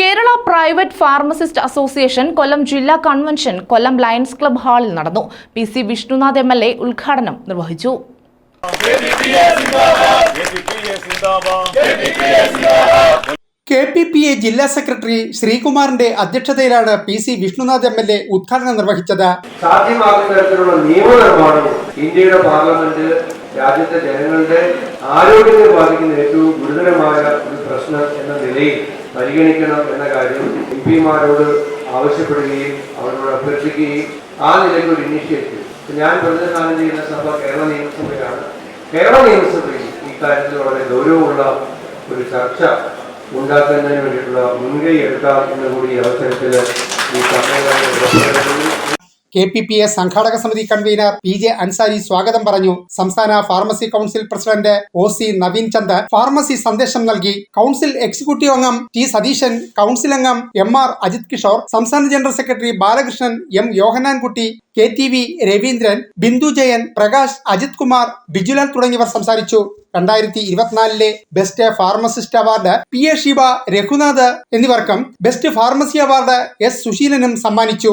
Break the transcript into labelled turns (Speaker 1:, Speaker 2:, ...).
Speaker 1: Kerala private pharmacist association Kollam ജില്ലാ convention Kollam lions club ഹാളിൽ നടന്നു. P C Vishnunath M L A ഉദ്ഘാടനം നിർവഹിച്ചു.
Speaker 2: കെ പി പി എ ജില്ലാ സെക്രട്ടറി ശ്രീകുമാറിന്റെ അധ്യക്ഷതയിലാണ് P C Vishnunath M L A ഉദ്ഘാടനം നിർവഹിച്ചത്.
Speaker 3: സാധ്യമാകുന്ന തരത്തിലുള്ള നിയമനിർമ്മാണം ഇന്ത്യയുടെ പാർലമെന്റ് രാജ്യത്തെ ജനങ്ങളുടെ ആരോഗ്യത്തെ ബാധിക്കുന്ന ഏറ്റവും ഗുരുതരമായ ഒരു പ്രശ്നം എന്ന നിലയിൽ പരിഗണിക്കണം എന്ന കാര്യം എം പിമാരോട് ആവശ്യപ്പെടുകയും അവരോട് അഭ്യർത്ഥിക്കുകയും ആ നിലയ്ക്ക് ഒരു ഇനിഷ്യേറ്റീവ് ഞാൻ പ്രതിനിധാനം ചെയ്യുന്ന സഭ കേരള നിയമസഭയാണ്. കേരള നിയമസഭയിൽ ഈ കാര്യത്തിൽ വളരെ ഗൗരവമുള്ള ഒരു ചർച്ച ഉണ്ടാക്കുന്നതിന് വേണ്ടിയിട്ടുള്ള മുൻകൈ എടുക്കാം എന്ന് കൂടി ഈ അവസരത്തിൽ ഈ സമ്മേളനം
Speaker 2: കെ പി പി എ സംഘാടക സമിതി കൺവീനർ പി ജെ അൻസാരി സ്വാഗതം പറഞ്ഞു. സംസ്ഥാന pharmacy council president O C Naveen Chand pharmacy സന്ദേശം നൽകി. കൗൺസിൽ എക്സിക്യൂട്ടീവ് അംഗം ടി സതീശൻ കൗൺസിൽ അംഗം എം ആർ അജിത് കിഷോർ സംസ്ഥാന general secretary Balakrishnan M Yohannankutty K T V Raveendran Bindu Jayan Prakash Ajith Kumar Bijulal തുടങ്ങിയവർ സംസാരിച്ചു. രണ്ടായിരത്തി ഇരുപത്തിനാലിലെ best pharmacist award P A Shiba Raghunath എന്നിവർക്കും ബെസ്റ്റ് ഫാർമസി അവാർഡ് എസ് സുശീലനും സമ്മാനിച്ചു.